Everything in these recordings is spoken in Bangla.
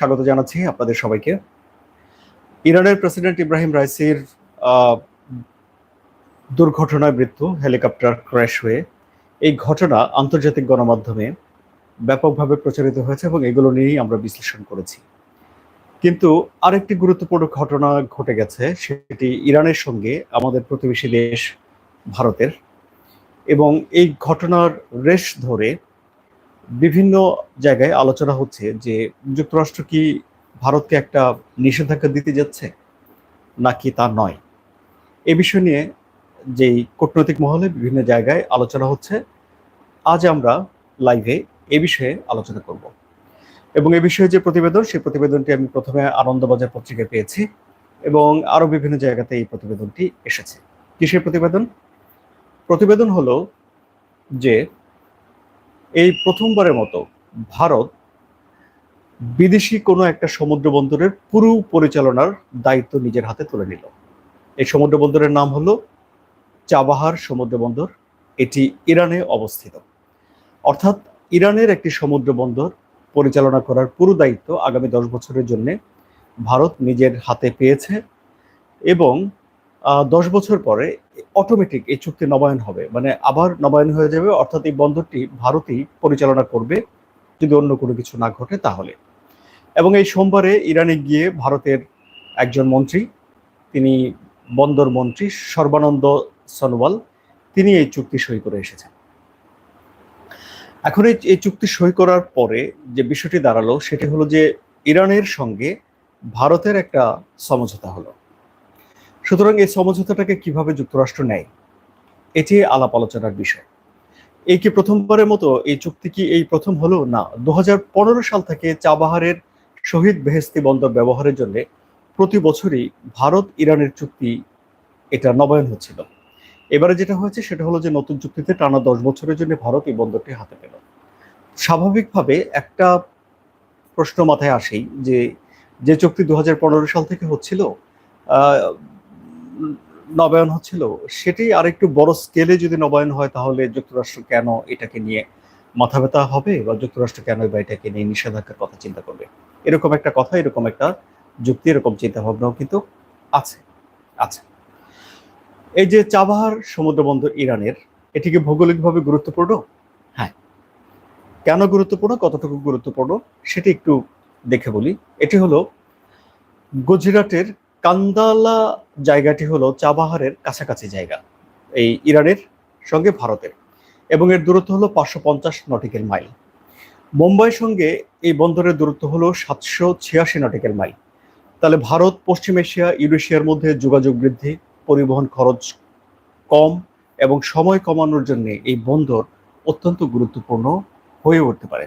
স্বাগত জানাচ্ছি আপনাদের সবাইকে। ইরানের প্রেসিডেন্ট ইব্রাহিম রাইসির দুর্ঘটনায় মৃত্যু, হেলিকপ্টার ক্র্যাশ হয়ে। এই ঘটনা আন্তর্জাতিক গণমাধ্যমে ব্যাপকভাবে প্রচারিত হয়েছে এবং এগুলো নিয়েই আমরা বিশ্লেষণ করেছি। কিন্তু আরেকটি গুরুত্বপূর্ণ ঘটনা ঘটে গেছে, সেটি ইরানের সঙ্গে আমাদের প্রতিবেশী দেশ ভারতের। এবং এই ঘটনার রেশ ধরে বিভিন্ন জায়গায় আলোচনা হচ্ছে যে যুক্তরাষ্ট্র কি ভারতকে একটা নিষেধাজ্ঞা দিতে যাচ্ছে নাকি তা নয়? এ বিষয় নিয়ে যেই কূটনৈতিক মহলে বিভিন্ন জায়গায় আলোচনা হচ্ছে, আজ আমরা লাইভে এ বিষয়ে আলোচনা করব। এবং এ বিষয়ে যে প্রতিবেদন, সেই প্রতিবেদনটি আমি প্রথমে আনন্দবাজার পত্রিকায় পেয়েছি এবং আরও বিভিন্ন জায়গাতে এই প্রতিবেদনটি এসেছে। কিসের প্রতিবেদন? প্রতিবেদন হলো যে এই প্রথমবারের মতো ভারত বিদেশি কোনো একটা সমুদ্র বন্দরের পুরো পরিচালনার দায়িত্ব নিজের হাতে তুলে নিল। এই সমুদ্র বন্দরের নাম হলো চাবাহার সমুদ্র বন্দর। এটি ইরানে অবস্থিত। অর্থাৎ ইরানের একটি সমুদ্র বন্দর পরিচালনা করার পুরো দায়িত্ব আগামী দশ বছরের জন্য ভারত নিজের হাতে পেয়েছে এবং দশ বছর পরে অটোমেটিক এই চুক্তি নবায়ন হবে। মানে আবার নবায়ন হয়ে যাবে, অর্থাৎ এই বন্দরটি ভারতই পরিচালনা করবে, যদি অন্য কোনো কিছু না ঘটে তাহলে। এবং এই সোমবারে ইরানে গিয়ে ভারতের একজন মন্ত্রী, তিনি বন্দর মন্ত্রী সর্বানন্দ সনোয়াল, তিনি এই চুক্তি সই করে এসেছেন। এখন এই এই চুক্তি সই করার পরে যে বিষয়টি দাঁড়াল, সেটি হলো যে ইরানের সঙ্গে ভারতের একটা সমঝোতা হলো। সুতরাং এই সমঝোতাটাকে কীভাবে যুক্তরাষ্ট্র নেয়? এটি আলাপ আলোচনার বিষয়। এই কি প্রথমবারের মতো এই চুক্তি কি এই প্রথম হলো? না দু হাজার পনেরো সাল থেকে চাবাহারের শহীদ বেহেস্তি বন্দর ব্যবহারের জন্য প্রতি বছরই ভারত ইরানের চুক্তি এটা নবায়ন হচ্ছিল। এবারে যেটা হয়েছে সেটা হলো যে নতুন চুক্তিতে টানা দশ বছরের জন্য ভারত এই বন্দরটি হাতে পেল। স্বাভাবিকভাবে একটা প্রশ্ন মাথায় আসেই যে যে চুক্তি দু হাজার পনেরো সাল থেকে হচ্ছিল নবায়ন হচ্ছিল, সেটি আর একটু বড় স্কেলে যদি নবায়ন হয়, তাহলে যুক্তরাষ্ট্র কেন এটাকে নিয়ে মাথা ব্যথা হবে বা যুক্তরাষ্ট্র কেন বা এটাকে নিয়ে নিষেধাজ্ঞার কথা চিন্তা করবে? এরকম একটা কথা, এরকম একটা যুক্তি, এরকম চিন্তা ভাবনাও কিন্তু আছে আছে। এই যে চাবাহার সমুদ্র বন্দর ইরানের এটিকে ভৌগোলিকভাবে গুরুত্বপূর্ণ? হ্যাঁ। কেন গুরুত্বপূর্ণ, কতটুকু গুরুত্বপূর্ণ, সেটি একটু দেখে বলি। এটি হলো গুজরাটের কান্দালা জায়গাটি হলো চাবাহারের কাছাকাছি জায়গা, এই ইরানের সঙ্গে ভারতের, এবং এর দূরত্ব হলো পাঁচশো পঞ্চাশ নটিক্যাল মাইল। মুম্বাইয়ের সঙ্গে এই বন্দরের দূরত্ব হলো সাতশো ছিয়াশি নটিক্যাল মাইল। তাহলে ভারত, পশ্চিম এশিয়া, ইউরেশিয়ার মধ্যে যোগাযোগ বৃদ্ধি, পরিবহন খরচ কম এবং সময় কমানোর জন্য এই বন্দর অত্যন্ত গুরুত্বপূর্ণ হয়ে উঠতে পারে।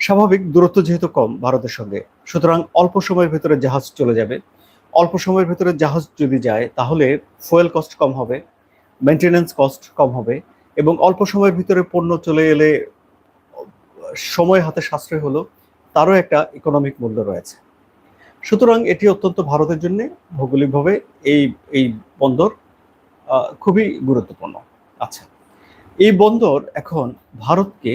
স্বাভাবিক, দূরত্ব যেহেতু কম ভারতের সঙ্গে, সুতরাং অল্প সময়ের ভেতরে জাহাজ চলে যাবে। অল্প সময়ের ভেতরে জাহাজ যদি যায়, তাহলে ফুয়েল কস্ট কম হবে মেনটেনেন্স কস্ট কম হবে এবং অল্প সময়ের ভিতরে পণ্য চলে এলে সময় হাতে সাশ্রয় হলো, তারও একটা ইকোনমিক মূল্য রয়েছে। সুতরাং এটি অত্যন্ত ভারতের জন্য ভৌগোলিকভাবে এই এই বন্দর খুবই গুরুত্বপূর্ণ। আচ্ছা এই বন্দর এখন ভারতকে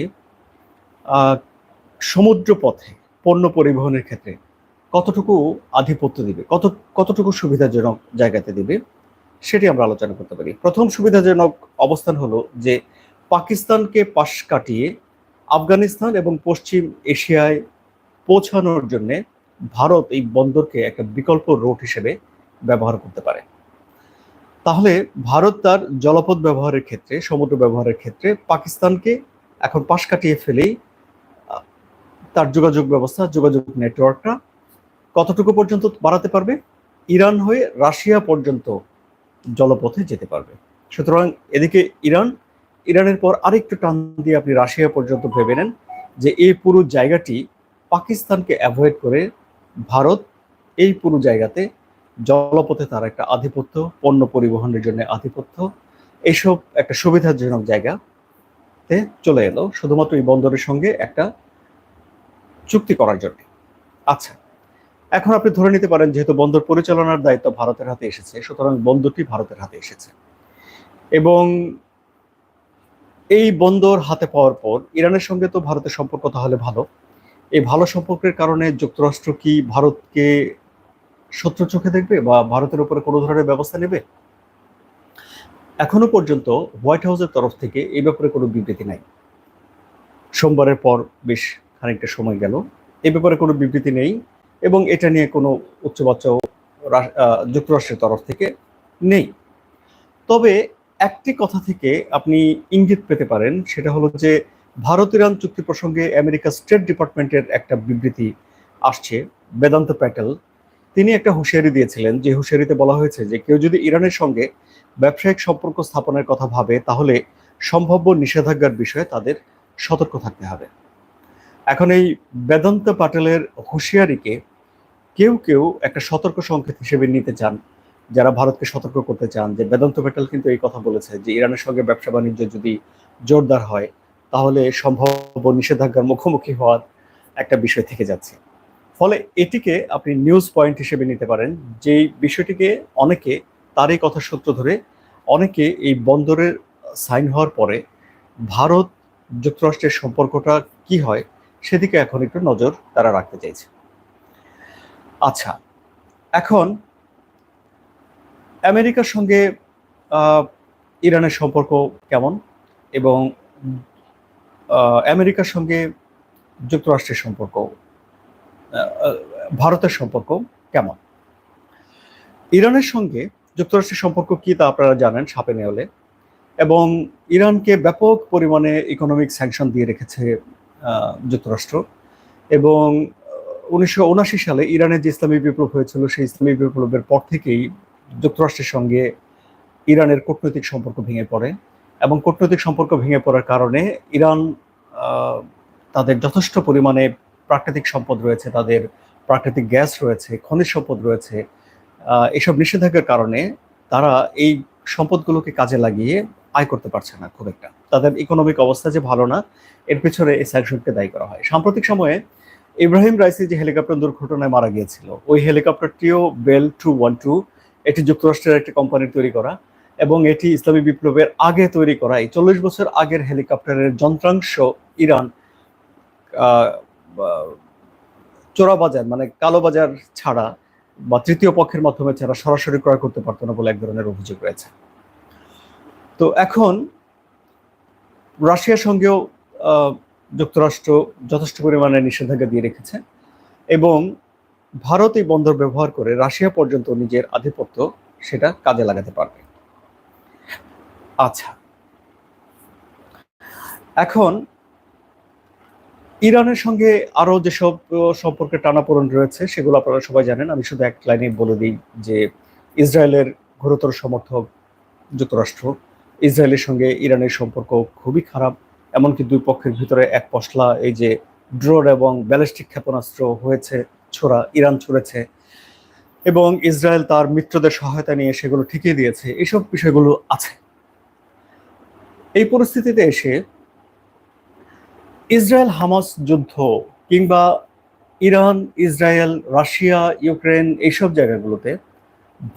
সমুদ্র পথে পণ্য পরিবহনের ক্ষেত্রে কতটুকু আধিপত্য দিবে? কত, কতটুকু সুবিধাজনক জায়গাতে দিবে? সেটি আমরা আলোচনা করতে পারি। প্রথম সুবিধাজনক অবস্থান হলো যে পাকিস্তানকে পাশ কাটিয়ে আফগানিস্তান এবং পশ্চিম এশিয়ায় পৌঁছানোর জন্য ভারত এই বন্দরকে একটা বিকল্প রুট হিসেবে ব্যবহার করতে পারে। তাহলে ভারত তার জলপথ ব্যবহারের ক্ষেত্রে, সমুদ্র ব্যবহারের ক্ষেত্রে পাকিস্তানকে এখন পাশ কাটিয়ে ফেলেই তার যোগাযোগ ব্যবস্থা, যোগাযোগ নেটওয়ার্কটা কতটুকু পর্যন্ত বাড়াতে পারবে? ইরান হয়ে রাশিয়া পর্যন্ত জলপথে যেতে পারবে। সুতরাং এদিকে ইরান, ইরানের পর আরেকটু টান দিয়ে আপনি রাশিয়া পর্যন্ত ভেবে নেন যে এই পুরো জায়গাটি পাকিস্তানকে অ্যাভয়েড করে ভারত এই পুরো জায়গাতে জলপথে তার একটা আধিপত্য, পণ্য পরিবহনের জন্য আধিপত্য এইসব একটা সুবিধাজনক জায়গাতে চলে এলো, শুধুমাত্র এই বন্দরের সঙ্গে একটা চুক্তি করার জন্য। আচ্ছা এখন আপনি ধরে নিতে পারেন যেহেতু বন্দর পরিচালনার দায়িত্ব ভারতের হাতে এসেছে, সুতরাং বন্দরটি ভারতের হাতে এসেছে। এবং এই বন্দর হাতে পাওয়ার পর ইরানের সঙ্গে তো ভারতের সম্পর্ক তাহলে ভালো। এই ভালো সম্পর্কের কারণে যুক্তরাষ্ট্র কি ভারতকে শত্রু চোখে দেখবে বা ভারতের উপরে কোনো ধরনের ব্যবস্থা নেবে? এখনও পর্যন্ত হোয়াইট হাউসের তরফ থেকে এই ব্যাপারে কোনো বিবৃতি নাই। সোমবারের পর বেশ খানিকটা সময় গেল, এ ব্যাপারে কোনো বিবৃতি নেই। এবং এটা নিয়ে কোনো উচ্চবাচ্চাও যুক্তরাষ্ট্রের তরফ থেকে নেই। তবে একটি কথা থেকে আপনি ইঙ্গিত পেতে পারেন, সেটা হলো যে ভারত ইরান চুক্তি প্রসঙ্গে আমেরিকা স্টেট ডিপার্টমেন্টের একটা বিবৃতি আসছে, বেদান্ত প্যাটেল। তিনি একটা হুঁশিয়ারি দিয়েছিলেন, যে হুঁশিয়ারিতে বলা হয়েছে যে কেউ যদি ইরানের সঙ্গে ব্যবসায়িক সম্পর্ক স্থাপনের কথা ভাবে, তাহলে সম্ভাব্য নিষেধাজ্ঞার বিষয়ে তাদের সতর্ক থাকতে হবে। এখন এই বেদান্ত পাটেলের হুঁশিয়ারিকে কেউ কেউ একটা সতর্ক সংকেত হিসেবে নিতে চান, যারা ভারতকে সতর্ক করতে চান, যে বেদান্ত প্যাটেল কিন্তু এই কথা বলেছে যে ইরানের সঙ্গে ব্যবসা বাণিজ্য যদি জোরদার হয়, তাহলে সম্ভাব্য নিষেধাজ্ঞার মুখোমুখি হওয়ার একটা বিষয় থেকে যাচ্ছে। ফলে এটিকে আপনি নিউজ পয়েন্ট হিসেবে নিতে পারেন, যে বিষয়টিকে অনেকে তারই কথা সূত্র ধরে অনেকে এই বন্দরের সাইন হওয়ার পরে ভারত যুক্তরাষ্ট্রের সম্পর্কটা কি হয়, সেদিকে এখন একটু নজর তারা রাখতে চাইছে। আচ্ছা এখন আমেরিকার সঙ্গে ইরানের সম্পর্ক কেমন? এবং আমেরিকার সঙ্গে যুক্তরাষ্ট্রের সম্পর্ক ভারতের সম্পর্ক কেমন? ইরানের সঙ্গে যুক্তরাষ্ট্রের সম্পর্ক কি তা আপনারা জানেন সাপে নেওয়ালে। এবং ইরানকে ব্যাপক পরিমাণে ইকোনমিক স্যাংশন দিয়ে রেখেছে যুক্তরাষ্ট্র। এবং উনিশশো সালে ইরানের যে ইসলামী বিপ্লব হয়েছিল, সেই ইসলামী বিপ্লবের পর থেকেই যুক্তরাষ্ট্রের সঙ্গে ইরানের কূটনৈতিক সম্পর্ক ভেঙে পড়ে এবং কূটনৈতিক সম্পর্ক ভেঙে পড়ার কারণে ইরান তাদের যথেষ্ট পরিমাণে প্রাকৃতিক সম্পদ রয়েছে, তাদের প্রাকৃতিক গ্যাস রয়েছে, খনিজ সম্পদ রয়েছে এসব নিষেধাজ্ঞার কারণে তারা এই সম্পদগুলোকে কাজে লাগিয়ে আয় করতে পারছে না খুব একটা। তাদের ইকোনমিক অবস্থা যে ভালো না, এর পেছনে এই স্যাংশনকে দায়ী করা হয়। সাম্প্রতিক সময়ে ইব্রাহিম রাইসি যে হেলিকপ্টার দুর্ঘটনায় মারা গিয়েছিল, ওই হেলিকপ্টারটিও বেল টু ওয়ান টু এটি যুক্তরাষ্ট্রের একটি কোম্পানি তৈরি করা এবং এটি ইসলামী বিপ্লবের আগে তৈরি করা। এই চল্লিশ বছর আগের হেলিকপ্টারের যন্ত্রাংশ ইরান চোরাবাজার মানে কালোবাজার ছাড়া বা তৃতীয় পক্ষের মাধ্যমে ছাড়া সরাসরি ক্রয় করতে পারতো না বলে এক ধরনের অভিযোগ রয়েছে। তো এখন রাশিয়ার সঙ্গেও যুক্তরাষ্ট্র যথেষ্ট পরিমাণে নিষেধাজ্ঞা দিয়ে রেখেছে এবং ভারত এই বন্দর ব্যবহার করে রাশিয়া পর্যন্ত নিজের আধিপত্য সেটা কাজে লাগাতে পারবে। আচ্ছা। এখন ইরানের সঙ্গে আরও যেসব সম্পর্কে টানাপোড়ন রয়েছে সেগুলো আপনারা সবাই জানেন। আমি শুধু এক লাইনে বলে দিই যে ইসরায়েলের ঘোরতর সমর্থক যুক্তরাষ্ট্র, ইসরায়েলের সঙ্গে ইরানের সম্পর্ক খুবই খারাপ। এমনকি দুই পক্ষের ভিতরে এক পশলা, এই যে ড্রোন এবং ব্যালিস্টিক ক্ষেপণাস্ত্র হয়েছে, ছোড়া, ইরান ছুড়েছে এবং ইসরায়েল তার মিত্রদের সহায়তা নিয়ে সেগুলো ঠিকিয়ে দিয়েছে। এইসব বিষয়গুলো আছে। এই পরিস্থিতিতে এসে ইসরায়েল হামাস যুদ্ধ কিংবা ইরান, ইসরায়েল, রাশিয়া, ইউক্রেন এইসব জায়গাগুলোতে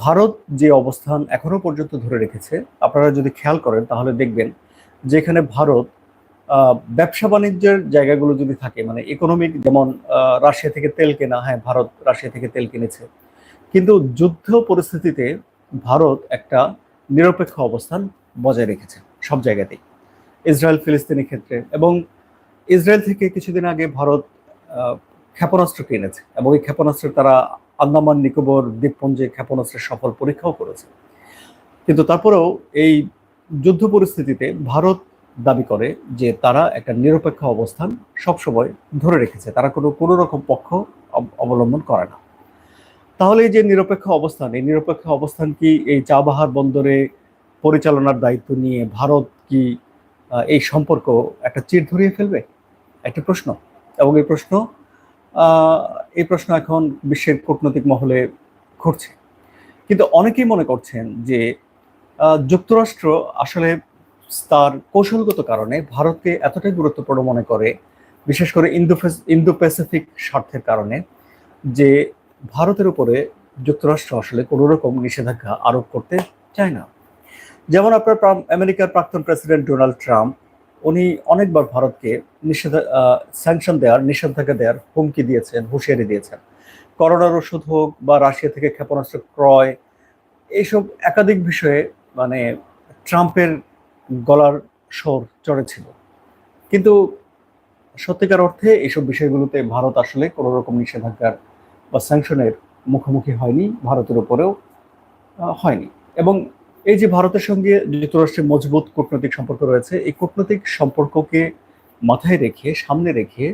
ভারত যে অবস্থান এখনও পর্যন্ত ধরে রেখেছে, আপনারা যদি খেয়াল করেন তাহলে দেখবেন যেখানে ভারত ব্যবসা বাণিজ্যের জায়গাগুলো যদি থাকে মানে ইকোনমিক যেমন রাশিয়া থেকে তেল কেনা হ্যাঁ ভারত রাশিয়া থেকে তেল কিনেছে। কিন্তু যুদ্ধ পরিস্থিতিতে ভারত একটা নিরপেক্ষ অবস্থান বজায় রেখেছে সব জায়গাতেই। ইসরায়েল, ফিলিস্তিনি ক্ষেত্রে এবং ইসরায়েল থেকে কিছুদিন আগে ভারত ক্ষেপণাস্ত্র কিনেছে এবং এই ক্ষেপণাস্ত্রের তারা আন্দামান, নিকোবর, দ্বীপপুঞ্জে ক্ষেপণাস্ত্রের সফল পরীক্ষাও করেছে। কিন্তু তারপরেও এই যুদ্ধ পরিস্থিতিতে ভারত দাবি করে যে তারা একটা নিরপেক্ষ অবস্থান সবসময় ধরে রেখেছে। তারা কোনো কোনো রকম পক্ষ অবলম্বন করে না। তাহলে এই যে নিরপেক্ষ অবস্থান, এই নিরপেক্ষ অবস্থান কি এই চাবাহার বন্দরে পরিচালনার দায়িত্ব নিয়ে ভারত কি এই সম্পর্ক একটা চির ধরিয়ে ফেলবে? একটা প্রশ্ন। এবং এই প্রশ্ন এই প্রশ্ন এখন বিশ্বের কূটনৈতিক মহলে ঘটছে। কিন্তু অনেকেই মনে করছেন যে যুক্তরাষ্ট্র আসলে তার কৌশলগত কারণে ভারতকে এতটাই গুরুত্বপূর্ণ মনে করে, বিশেষ করে ইন্দো ইন্দো প্যাসিফিক স্বার্থের কারণে, যে ভারতের উপরে যুক্তরাষ্ট্র আসলে কোনো রকম নিষেধাজ্ঞা আরোপ করতে চায় না। যেমন আপনার আমেরিকার প্রাক্তন প্রেসিডেন্ট ডোনাল্ড ট্রাম্প, উনি অনেকবার ভারতকে নিষেধ স্যাংশন দেওয়ার নিষেধাজ্ঞা দেওয়ার হুমকি দিয়েছেন, হুঁশিয়ারি দিয়েছেন। করোনার ওষুধ হোক বা রাশিয়া থেকে ক্ষেপণাস্ত্র ক্রয়, এইসব একাধিক বিষয়ে মানে ট্রাম্পের গলার স্বর চড়েছিল কিন্তু সত্যিকার অর্থে এইসব বিষয়গুলোতে ভারত আসলে কোনো রকম নিষেধাজ্ঞার বা স্যাংশনের মুখোমুখি হয়নি, ভারতের উপরেও হয়নি। এবং এই যে ভারতের সঙ্গে যুক্তরাষ্ট্রের মজবুত কূটনৈতিক সম্পর্ক রয়েছে, এই কূটনৈতিক সম্পর্ককে মাথায় রেখে, সামনে রেখে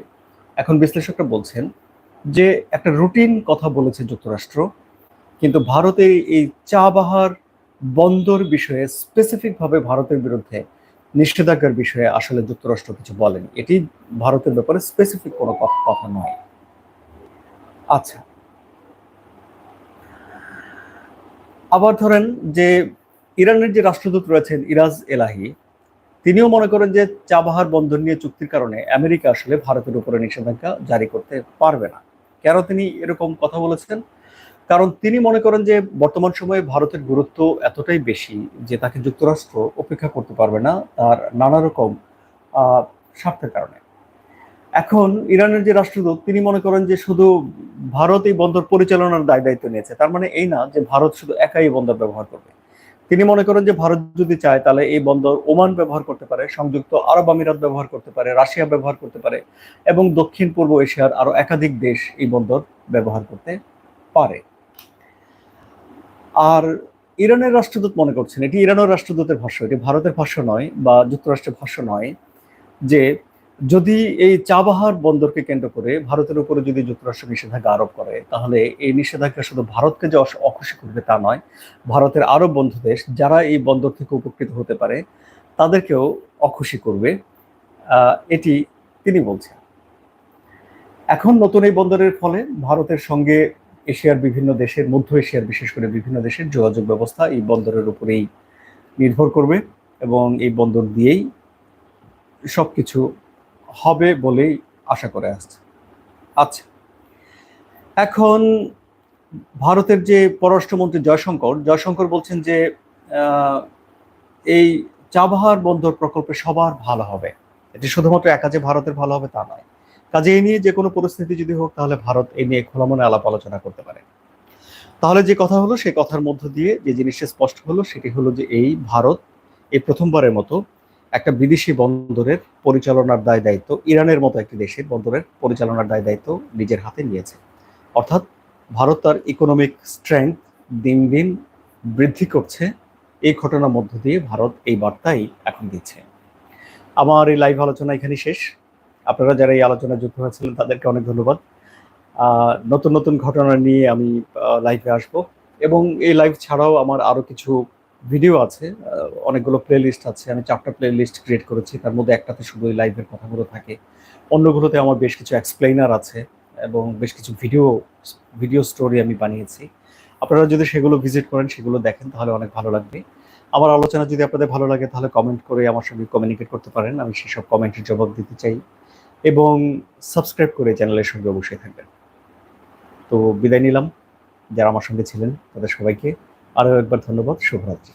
এখন বিশ্লেষকরা বলছেন যে একটা রুটিন কথা বলেছে যুক্তরাষ্ট্র, কিন্তু ভারতে এই চা বাহার বন্দর বিষয়ে স্পেসিফিক ভাবে ভারতের বিরুদ্ধে নিষেধাজ্ঞার বিষয়ে আসলে যুক্তরাষ্ট্র কিছু বলেনি। এটি ভারতের ব্যাপারে স্পেসিফিক কোনো কথা নয়। আচ্ছা। আবার ধরেন যে ইরানের যে রাষ্ট্রদূত রয়েছেন ইরাজ এলাহি, তিনিও মনে করেন যে চাবাহার বন্দর নিয়ে চুক্তির কারণে আমেরিকা আসলে ভারতের উপরে নিষেধাজ্ঞা জারি করতে পারবে না। কেন তিনি এরকম কথা বলেছেন? কারণ তিনি মনে করেন যে বর্তমান সময়ে ভারতের গুরুত্ব এতটাই বেশি যে তাকে যুক্তরাষ্ট্র উপেক্ষা করতে পারবে না তার নানা রকম স্বার্থের কারণে। এখন ইরানের যে রাষ্ট্রদূত, তিনি মনে করেন যে শুধু ভারত এই বন্দর পরিচালনার দায় দায়িত্ব নিয়েছে। তার মানে এই না যে ভারত শুধু একাই বন্দর ব্যবহার করবে। তিনি মনে করেন যে ভারত যদি চায় তাহলে এই বন্দর ওমান ব্যবহার করতে পারে, সংযুক্ত আরব আমিরাত ব্যবহার করতে পারে, রাশিয়া ব্যবহার করতে পারে এবং দক্ষিণ পূর্ব এশিয়ার আরও একাধিক দেশ এই বন্দর ব্যবহার করতে পারে। আর ইরানের রাষ্ট্রদূত মনে করছেন, এটি ইরানের রাষ্ট্রদূতের ভাষ্য, এটি ভারতের ভাষ্য নয় বা যুক্তরাষ্ট্রের ভাষ্য নয়, যে যদি এই চাবাহার বন্দরকে কেন্দ্র করে ভারতের উপরে যদি যুক্তরাষ্ট্র নিষেধাজ্ঞা আরোপ করে, তাহলে এই নিষেধাজ্ঞা শুধু ভারতকে যে অখুশি করবে তা নয়, ভারতের আরব বন্ধু দেশ যারা এই বন্দর থেকে উপকৃত হতে পারে, তাদেরকেও অখুশি করবে এটি তিনি বলছেন। এখন নতুন এই বন্দরের ফলে ভারতের সঙ্গে এশিয়ার বিভিন্ন দেশের, মধ্য এশিয়ার বিশেষ করে বিভিন্ন দেশের যোগাযোগ ব্যবস্থা এই বন্দরের উপরেই নির্ভর করবে এবং এই বন্দর দিয়েই সবকিছু হবে বলেই আশা করে আসছে আচ্ছা এখন ভারতের যে পররাষ্ট্রমন্ত্রী জয়শঙ্কর জয়শঙ্কর বলছেন যে এই চাবাহার বন্দর প্রকল্পে সবার ভালো হবে। এটি শুধুমাত্র একা যে ভারতের ভালো হবে তা নয়। কাজে এই নিয়ে যে কোনো পরিস্থিতি যদি হোক, তাহলে ভারত এই নিয়ে খোলা মনে আলাপ আলোচনা করতে পারে। তাহলে যে কথা হলো, সেই কথার মধ্য দিয়ে যে জিনিসটা স্পষ্ট হলো, সেটি হলো যে এই ভারত এই প্রথমবারের মতো একটা বিদেশি বন্দরের পরিচালনার দায় দায়িত্ব, ইরানের মতো একটি দেশের বন্দরের পরিচালনার দায় দায়িত্ব নিজের হাতে নিয়েছে। অর্থাৎ ভারত তার ইকোনমিক স্ট্রেংথ দিন দিন বৃদ্ধি করছে, এই ঘটনার মধ্য দিয়ে ভারত এই বার্তাই এখন দিচ্ছে। আমার এই লাইভ আলোচনা এখানে শেষ। আপনারা যারা এই আলোচনায় যুক্ত হয়েছিলেন, তাদেরকে অনেক ধন্যবাদ। নতুন নতুন ঘটনা নিয়ে আমি লাইভে আসব। এবং এই লাইভ ছাড়াও আমার আরও কিছু ভিডিও আছে অনেকগুলো প্লে লিস্ট আছে। আমি চারটা প্লে লিস্ট ক্রিয়েট করেছি। তার মধ্যে একটাতে শুধু এই লাইভের কথাগুলো থাকে। অন্যগুলোতে আমার বেশ কিছু এক্সপ্লেইনার আছে এবং বেশ কিছু ভিডিও ভিডিও স্টোরি আমি বানিয়েছি। আপনারা যদি সেগুলো ভিজিট করেন, সেগুলো দেখেন, তাহলে অনেক ভালো লাগবে। আমার আলোচনা যদি আপনাদের ভালো লাগে, তাহলে কমেন্ট করে আমার সঙ্গে কমিউনিকেট করতে পারেন। আমি সেসব কমেন্টের জবাব দিতে চাই। এবং সাবস্ক্রাইব করে চ্যানেলের সঙ্গে অবশ্যই থাকবেন। তো বিদায় নিলাম। যারা আমার সঙ্গে ছিলেন, তাদের সবাইকে আরও একবার ধন্যবাদ। শুভরাত্রি।